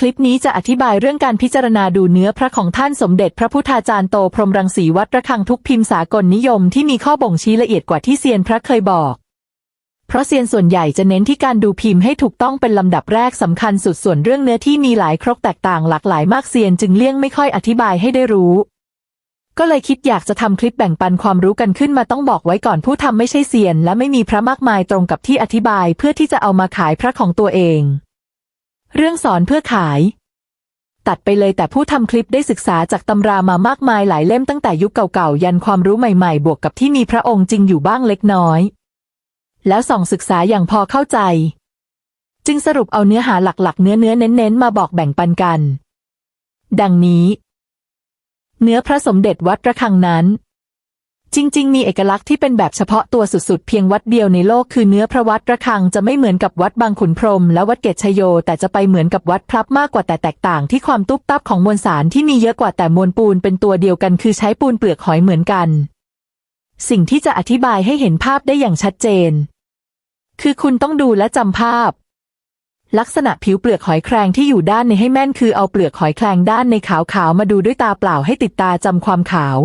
คลิปนี้จะอธิบายเรื่องการพิจารณาดูเนื้อพระของท่านสมเด็จพระพุทธาจารย์โตพรหมรังสีวัดระฆังทุกพิมพ์สากลนิยมที่มีข้อบ่งชี้ละเอียดกว่าที่เซียนพระเคยบอก เพราะเซียนส่วนใหญ่จะเน้นที่การดูพิมพ์ให้ถูกต้องเป็นลำดับแรกสำคัญสุดส่วนเรื่องเนื้อที่มีหลายครกแตกต่างหลากหลายมากเซียนจึงเลี่ยงไม่ค่อยอธิบายให้ได้รู้ ก็เลยคิดอยากจะทำคลิปแบ่งปันความรู้กันขึ้นมาต้องบอกไว้ก่อนผู้ทำไม่ใช่เซียน และไม่มีพระมากมายตรงกับที่อธิบายเพื่อที่จะเอามาขายพระของตัวเอง เรื่องสอนเพื่อขาย ตัดไปเลยแต่ผู้ทำคลิปได้ศึกษาจากตำรามามากมายหลายเล่มตั้งแต่ยุคเก่าๆ ยันความรู้ใหม่ๆ บวกกับที่มีพระองค์จริงอยู่บ้างเล็กน้อย แล้วส่องศึกษาอย่างพอเข้าใจ จึงสรุปเอาเนื้อหาหลักๆ เนื้อเนื้อเน้นๆ มาบอกแบ่งปันกัน ดังนี้ เนื้อพระสมเด็จวัดระฆังนั้น จริง ๆ มีเอกลักษณ์ที่เป็นแบบเฉพาะตัวสุดๆ เพียงวัดเดียวในโลกคือเนื้อพระวัดระฆังจะไม่เหมือนกับวัดบางขุนพรหมและวัดเกตชโย แต่จะไปเหมือนกับวัดพลับมากกว่าแต่แตกต่างที่ความตุ๊บตับของมวลสารที่มีเยอะกว่าแต่มวลปูนเป็นตัวเดียวกันคือใช้ปูนเปลือกหอยเหมือนกัน สิ่งที่จะอธิบายให้เห็นภาพได้อย่างชัดเจน คือคุณต้องดูและจำภาพ ลักษณะผิวเปลือกหอยแครงที่อยู่ด้านในให้แม่นคือเอาเปลือกหอยแครงด้านในขาวๆมาดูด้วยตาเปล่าให้ติดตาจำความขาว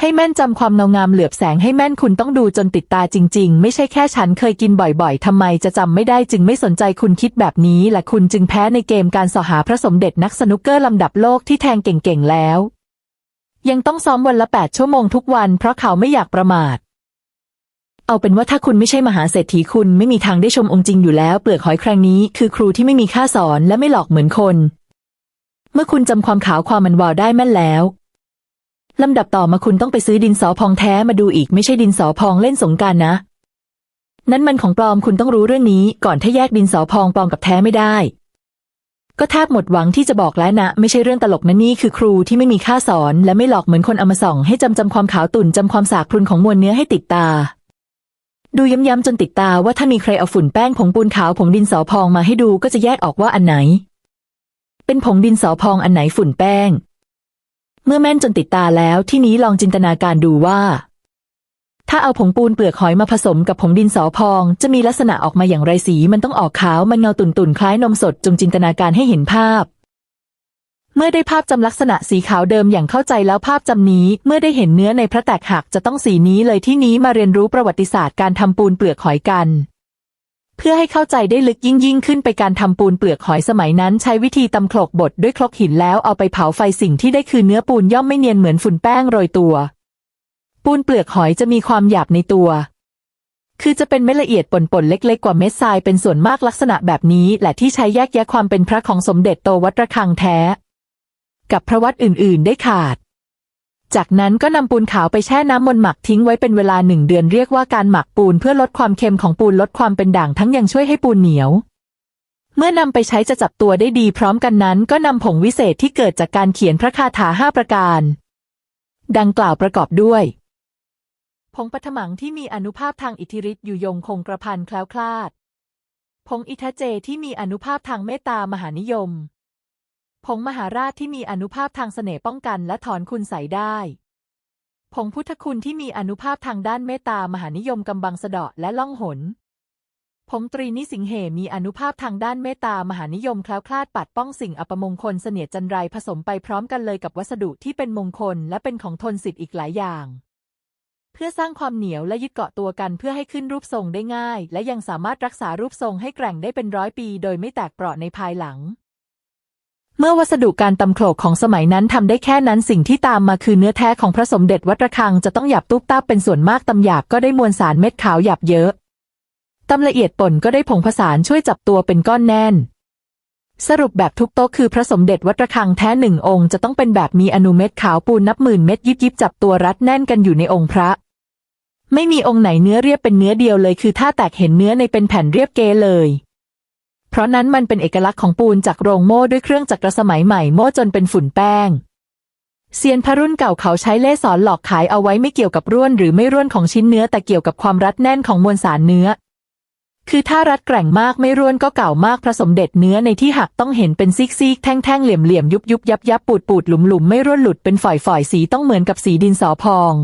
ให้แม่นจำความเงางามเหลือบแสงให้แม่นคุณต้องดูจนติดตาจริง ๆ ไม่ใช่แค่ฉันเคยกินบ่อยๆทำไมจะจำไม่ได้จึงไม่สนใจคุณคิดแบบนี้และคุณจึงแพ้ในเกมการสอหาพระสมเด็จนักสนุกเกอร์ลำดับโลกที่แทงเก่งๆแล้ว ยังต้องซ้อมวันละแปดชั่วโมงทุกวันเพราะเขาไม่อยากประมาท เอาเป็นว่าถ้าคุณไม่ใช่มหาเศรษฐีคุณไม่มีทางได้ชมองค์จริงอยู่แล้ว เปลือกหอยแครงนี้คือครูที่ไม่มีค่าสอนและไม่หลอกเหมือนคน เมื่อคุณจำความขาวความมันวาวได้แม่นแล้ว ลำดับต่อมาคุณต้องไปซื้อดินสอพองแท้มาดูอีกไม่ใช่ดินสอพองเล่นสงการนะ นั้นมันของปลอมคุณต้องรู้เรื่องนี้ ก่อนถ้าแยกดินสอพองปลอมกับแท้ไม่ได้ ก็แทบหมดหวังที่จะบอกแล้วนะ ไม่ใช่เรื่องตลกนะนี่คือครูที่ไม่มีค่าสอน และไม่หลอกเหมือนคนเอามาส่อง ให้จำจำความขาวตุ่นจำความสากพรุนของมวลเนื้อให้ติดตา ดูย้ำๆจนติดตาว่าถ้ามีใครเอาฝุ่นแป้งผงปูนขาวผงดินสอพองมาให้ดูก็จะแยกออกว่าอันไหน เป็นผงดินสอพองอันไหนฝุ่นแป้ง เมื่อแม่นจนติดตาแล้วที่นี้ลองจินตนาการดูว่า ถ้าเอาผงปูนเปลือกหอยมาผสมกับผงดินสอพอง จะมีลักษณะออกมาอย่างไรสีมันต้องออกขาวมันเงาตุ่นๆคล้ายนมสดจงจินตนาการให้เห็นภาพเมื่อได้ภาพจำลักษณะสีขาวเดิมอย่างเข้าใจแล้วภาพจำนี้ เมื่อได้เห็นเนื้อในพระแตกหักจะต้องสีนี้เลยที่นี้มาเรียนรู้ประวัติศาสตร์การทำปูนเปลือกหอยกัน เพื่อให้เข้าใจได้ลึกยิ่งยิ่งขึ้นไปการทำปูนเปลือกหอยสมัยนั้น ใช้วิธีตำโขลกบดด้วยครกหินแล้วเอาไปเผาไฟสิ่งที่ได้คือเนื้อปูนย่อมไม่เนียนเหมือนฝุ่นแป้งโรยตัว ปูนเปลือกหอยจะมีความหยาบในตัว คือจะเป็นเม็ดละเอียดป่นๆเล็ก ๆ กว่าเม็ดทรายเป็นส่วนมากลักษณะแบบนี้แหละที่ใช้แยกแยะความเป็นพระของสมเด็จโตวัดระฆังแท้ กับพระวัดอื่น ๆ ได้ขาด จากนั้นก็นำปูนขาวไปแช่น้ำมนต์หมักทิ้งไว้เป็นเวลาหนึ่งเดือนเรียกว่าการหมักปูนเพื่อลดความเค็มของปูนลดความเป็นด่างทั้งยังช่วยให้ปูนเหนียว เมื่อนำไปใช้จะจับตัวได้ดีพร้อมกันนั้น ก็นำผงวิเศษที่เกิดจากการเขียนพระคาถาห้าประการ ดังกล่าวประกอบด้วย ผงปัทมังที่มีอนุภาพทางอิทธิฤทธิ์อยู่ยงคงกระพันแคล้วคลาด ผงอิทเจที่มีอนุภาพทางเมตตามหานิยม ผงมหาราชที่มีอนุภาพทางเสน่ห์ป้องกันและถอนคุณใสได้ ผงพุทธคุณที่มีอนุภาพทางด้านเมตตามหานิยมกำบังสะเดาะและล่องหน ผงตรีนิสิงเหมีอนุภาพทางด้านเมตตามหานิยมแคล้วคลาดปัดป้องสิ่งอัปมงคลเสนียจันไรผสมไปพร้อมกันเลยกับวัสดุที่เป็นมงคลและเป็นของทนสิทธิ์อีกหลายอย่างเพื่อสร้างความเหนียวและยึดเกาะตัวกันเพื่อให้ขึ้นรูปทรงได้ง่าย และยังสามารถรักษารูปทรงให้แกร่งได้เป็นร้อยปี โดยไม่แตกเปราะในภายหลัง เมื่อวัสดุการตำโขลกของสมัยนั้นทำได้แค่นั้นสิ่งที่ตามมาคือเนื้อแท้ของพระสมเด็จวัดระฆังจะต้องหยาบตุ๊บตับเป็นส่วนมากตำหยาบก็ได้มวลสารเม็ดขาวหยาบเยอะตำละเอียดป่นก็ได้ผงผสานช่วยจับตัวเป็นก้อนแน่น สรุปแบบทุกโต๊ะคือพระสมเด็จวัดระฆังแท้หนึ่งองค์จะต้องเป็นแบบมีอนุเม็ดขาวปูนนับหมื่นเม็ดยิบยิบจับตัวรัดแน่นกันอยู่ในองค์พระไม่มีองค์ไหนเนื้อเรียบเป็นเนื้อเดียวเลยคือถ้าแตกเห็นเนื้อในเป็นแผ่นเรียบเกเลย เพราะนั้นมันเป็นเอกลักษณ์ของปูนจากโรงโม่ด้วยเครื่องจักรสมัยใหม่โม่จนเป็นฝุ่นแป้งเซียนพระรุ่นเก่าเขาใช้เล่สอนหลอกขายเอาไว้ไม่เกี่ยวกับร่วนหรือไม่ร่วนของชิ้นเนื้อแต่เกี่ยวกับความรัดแน่นของมวลสารเนื้อ คือถ้ารัดแกร่งมากไม่ร่วนก็เก่ามากพระสมเด็จเนื้อในที่หักต้องเห็นเป็นซิกซีกแท่งแท่งเหลี่ยมเหลี่ยมยุบยุบยับยับปูดปูดหลุมหลุมไม่ร่วนหลุดเป็นฝอยฝอยสีต้องเหมือนกับสีดินสอพอง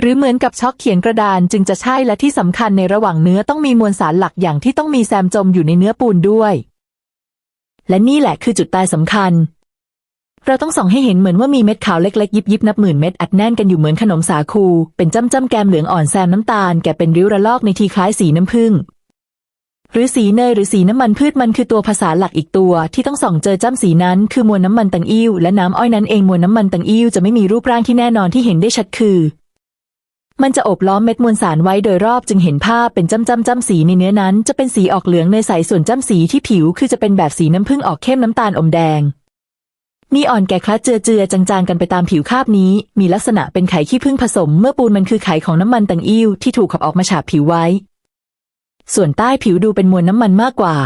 หรือเหมือนกับช็อกเขียนกระดานจึงจะใช่และที่สำคัญในระหว่างเนื้อต้องมีมวลสารหลักอย่างที่ต้องมีแซมจมอยู่ในเนื้อปูนด้วย และนี่แหละคือจุดตายสำคัญ เราต้องส่องให้เห็นเหมือนว่ามีเม็ดขาวเล็กๆ ยิบยิบนับหมื่นเม็ดอัดแน่นกันอยู่เหมือนขนมสาคู เป็นจ้ำจ้ำแกมเหลืองอ่อนแซมน้ำตาลแกเป็นริ้วระลอกในทีคล้ายสีน้ำผึ้งหรือสีเนยหรือสีน้ำมันพืชมันคือตัวภาษาหลักอีกตัว ที่ต้องส่องเจอจ้ำสีนั้นคือมวลน้ำมันตังอิ่วและน้ำอ้อยนั้นเองมวลน้ำมันตังอิ่วจะไม่มีรูปร่างที่แน่นอนที่เห็นได้ชัดคือ มันจะอบล้อมเม็ดมวลสารไว้โดยรอบจึงเห็นภาพเป็นจ้ำจ้ำจ้ำสีในเนื้อนั้น จะเป็นสีออกเหลืองเนใสส่วนจ้ำสีที่ผิวคือจะเป็นแบบสีน้ำผึ้งออกเข้มน้ำตาลอมแดงนี่อ่อนแก่คล้าเจือเจือจางๆกันไปตามผิวคาบนี้ มีลักษณะเป็นไข่ขี้ผึ้งผสม เมื่อปูนมันคือไข่ของน้ำมันตังอิ่วที่ถูกขับออกมาฉาบผิวไว้ ส่วนใต้ผิวดูเป็นมวลน้ำมันมากกว่า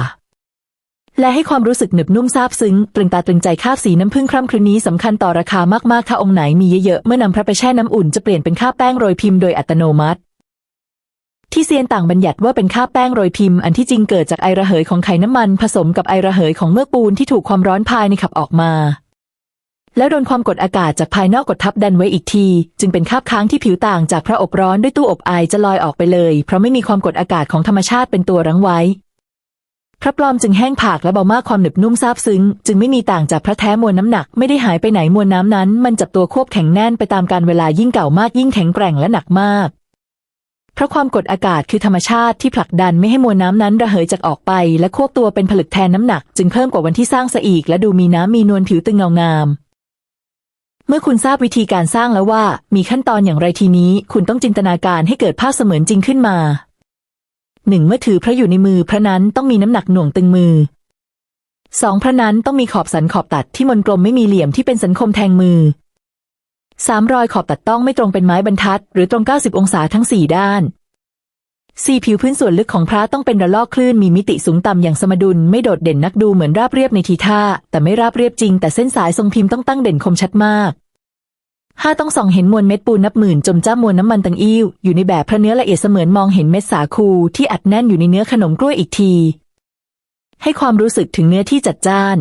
และให้ความรู้สึกหนึบนุ่มซาบซึ้งตรึงตาตรึงใจคาบสีน้ำผึ้งคร่ำครึนี้สำคัญต่อราคามากๆถ้าองค์ไหนมีเยอะๆเมื่อนำพระไปแช่น้ำอุ่นจะเปลี่ยนเป็นคาบแป้งโรยพิมพ์โดยอัตโนมัติที่เซียนต่างบัญญัติว่าเป็นคาบแป้งโรยพิมพ์อันที่จริงเกิดจากไอระเหยของไข่น้ำมันผสมกับไอระเหยของเมือกปูนที่ถูกความร้อนภายในขับออกมา แล้วโดนความกดอากาศจากภายนอกกดทับดันไว้อีกที จึงเป็นคาบค้างที่ผิวต่างจากพระอบร้อนด้วยตู้อบไอจะลอยออกไปเลย เพราะไม่มีความกดอากาศของธรรมชาติเป็นตัวรั้งไว้ พระปลอมจึงแห้งผากและเบามากความหนึบนุ่มซาบซึ้ง จึงไม่มีต่างจากพระแท้มวลน้ำหนักไม่ได้หายไปไหนมวลน้ำนั้น มันจับตัวควบแข็งแน่นไปตามการเวลายิ่งเก่ามากยิ่งแข็งแกร่งและหนักมากเพราะความกดอากาศคือธรรมชาติที่ผลักดันไม่ให้มวลน้ำนั้นระเหยจากออกไป และควบตัวเป็นผลึกแทนน้ำหนัก จึงเพิ่มกว่าวันที่สร้างซะอีก และดูมีน้ำมีนวลผิวตึงเงางาม เมื่อคุณทราบวิธีการสร้างแล้วว่า มีขั้นตอนอย่างไรทีนี้ คุณต้องจินตนาการให้เกิดภาพเสมือนจริงขึ้นมา หนึ่งเมื่อถือพระอยู่ในมือพระนั้นต้องมีน้ำหนักหน่วงตึงมือสองพระนั้นต้องมีขอบสันขอบตัดที่มนกลมไม่มีเหลี่ยมที่เป็นสันคมแทงมือสามรอยขอบตัดต้องไม่ตรงเป็นไม้บรรทัด หรือตรง 90 องศาทั้งสี่ด้านสี่ผิวพื้นส่วนลึกของพระต้องเป็นระลอกคลื่นมีมิติสูงต่ำอย่างสมดุลไม่โดดเด่นนักดูเหมือนราบเรียบในทีท่า แต่ไม่ราบเรียบจริงแต่เส้นสายทรงพิมพ์ต้องตั้งเด่นคมชัดมาก ห้าต้องส่องเห็นมวลเม็ดปูนนับหมื่นจมจ้ามวลน้ำมันตังอิ่วอยู่ในแบบพระเนื้อละเอียดเสมือนมองเห็นเม็ดสาคูที่อัดแน่นอยู่ในเนื้อขนมกล้วยอีกที ให้ความรู้สึกถึงเนื้อที่จัดจ้าน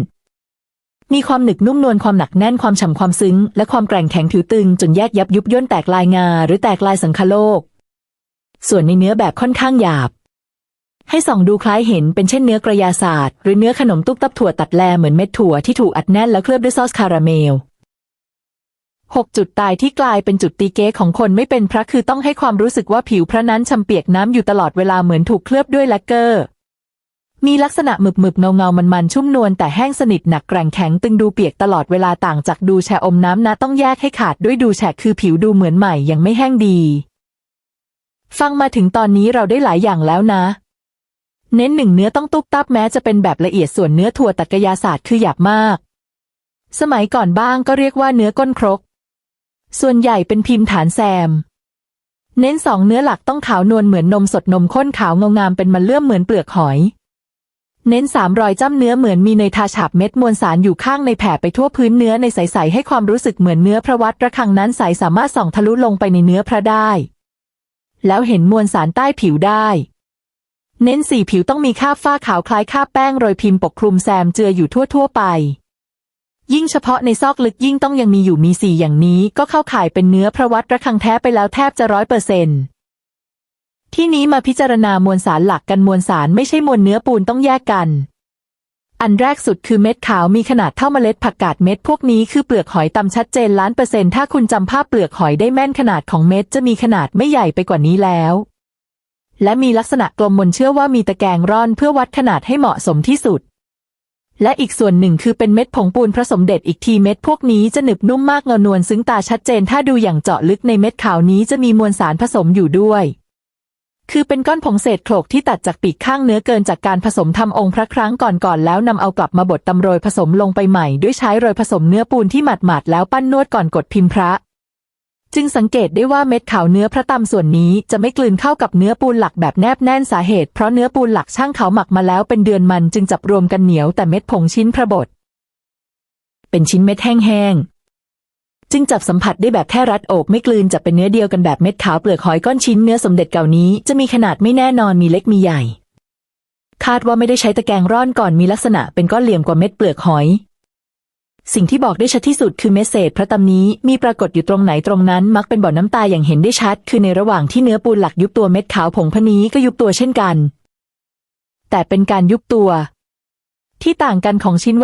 มีความหนึบนุ่มนวลความหนักแน่นความฉ่ำความซึ้ง และความแกร่งแข็งผิวตึง จนแยกยับยุบย่นแตกลายงา หรือแตกลายสังคโลก ส่วนในเนื้อแบบค่อนข้างหยาบ ให้ส่องดูคล้ายเห็นเป็นเช่นเนื้อกระยาศาสตร์หรือเนื้อขนมตุ๊บตับถั่วตัดแลเหมือนเม็ดถั่วที่ถูกอัดแน่นแล้วเคลือบด้วยซอสคาราเมล หกจุดตายที่กลายเป็นจุดตีเก๊ของคนไม่เป็นพระคือต้องให้ความรู้สึกว่าผิวพระนั้นชำเปียกน้ำอยู่ตลอดเวลาเหมือนถูกเคลือบด้วยแลกเกอร์ มีลักษณะหมึกหมึกเงาเงามันมันชุ่มนวลแต่แห้งสนิทหนักแกร่งแข็งตึงดูเปียกตลอดเวลาต่างจากดูแฉะอมน้ำนะต้องแยกให้ขาดด้วยดูแฉะคือผิวดูเหมือนใหม่ยังไม่แห้งดี ฟังมาถึงตอนนี้เราได้หลายอย่างแล้วนะ เน้นหนึ่งเนื้อต้องตุ๊บตับแม้จะเป็นแบบละเอียดส่วนเนื้อถั่วตัดกยาศาสตร์คือหยาบมาก สมัยก่อนบ้างก็เรียกว่าเนื้อก้นครก ส่วนใหญ่เป็นพิมพ์ฐานแซม เน้นสองเนื้อหลักต้องขาวนวลเหมือนนมสดนมข้นขาวเงางามเป็นมันเลื่อมเหมือนเปลือกหอย เน้นสามรอยจ้ำเนื้อเหมือนมีเนยทาฉาบเม็ดมวลสารอยู่ข้างในแผ่ไปทั่วพื้นเนื้อในใสๆให้ความรู้สึกเหมือนเนื้อพระวัตระฆังนั้นใสสามารถส่องทะลุลงไปในเนื้อพระได้ แล้วเห็นมวลสารใต้ผิวได้เน้นสีผิวต้องมีคาบฝ้าขาวคล้ายคาบแป้งโรยพิมพ์ปกคลุมแซมเจืออยู่ทั่วๆไป ยิ่งเฉพาะในซอกลึกยิ่งต้องยังมีอยู่มีสีอย่างนี้ ก็เข้าข่ายเป็นเนื้อพระวัตระฆังแท้ไปแล้วแทบจะร้อยเปอร์เซ็นต์ที่นี้มาพิจารณามวลสารหลักกันมวลสารไม่ใช่มวลเนื้อปูนต้องแยกกัน อันแรกสุดคือเม็ดขาวมีขนาดเท่าเมล็ดผักกาดเม็ดพวกนี้คือเปลือกหอยตำชัดเจนล้านเปอร์เซ็นต์ถ้าคุณจำภาพเปลือกหอยได้แม่นขนาดของเม็ดจะมีขนาดไม่ใหญ่ไปกว่านี้แล้ว และมีลักษณะกลมมนเชื่อว่ามีตะแกรงร่อนเพื่อวัดขนาดให้เหมาะสมที่สุด และอีกส่วนหนึ่งคือเป็นเม็ดผงปูนผสมเด็ดอีกทีเม็ดพวกนี้จะหนึบนุ่มมากเงานวลซึ้งตาชัดเจนถ้าดูอย่างเจาะลึกในเม็ดขาวนี้จะมีมวลสารผสมอยู่ด้วย คือเป็นก้อนผงเศษโขลกที่ตัดจากปีกข้างเนื้อเกินจากการผสมทำองค์พระครั้งก่อนๆแล้วนำเอากลับมาบดตำโรยผสมลงไปใหม่ ด้วยใช้โรยผสมเนื้อปูนที่หมาดๆแล้วปั้นนวดก่อนกดพิมพ์พระ จึงสังเกตได้ว่าเม็ดขาวเนื้อพระตำส่วนนี้จะไม่กลืนเข้ากับเนื้อปูนหลักแบบแนบแน่นสาเหตุเพราะเนื้อปูนหลักช่างเขาหมักมาแล้วเป็นเดือนมันจึงจับรวมกันเหนียวแต่เม็ดผงชิ้นพระบดเป็นชิ้นเม็ดแห้งๆจึงจับสัมผัสได้แบบแค่รัดอบไม่กลืนจับเป็นเนื้อเดียวกันแบบเม็ดขาวเปลือกหอยก้อนชิ้นเนื้อสมเด็จเก่านี้จะมีขนาดไม่แน่นอนมีเล็กมีใหญ่ คาดว่าไม่ได้ใช้ตะแกรงร่อนก่อนมีลักษณะเป็นก้อนเหลี่ยมกว่าเม็ดเปลือกหอย สิ่งที่บอกได้ชัดที่สุดคือเมสเซจพระตำนี้มีปรากฏอยู่ตรงไหนตรงนั้น มักเป็นบ่อน้ำตาอย่างเห็นได้ชัด คือในระหว่างที่เนื้อปูนหลักยุบตัวเม็ดขาวผงพนี้ก็ยุบตัวเช่นกัน แต่เป็นการยุบตัว ที่ต่างกันของชิ้นวั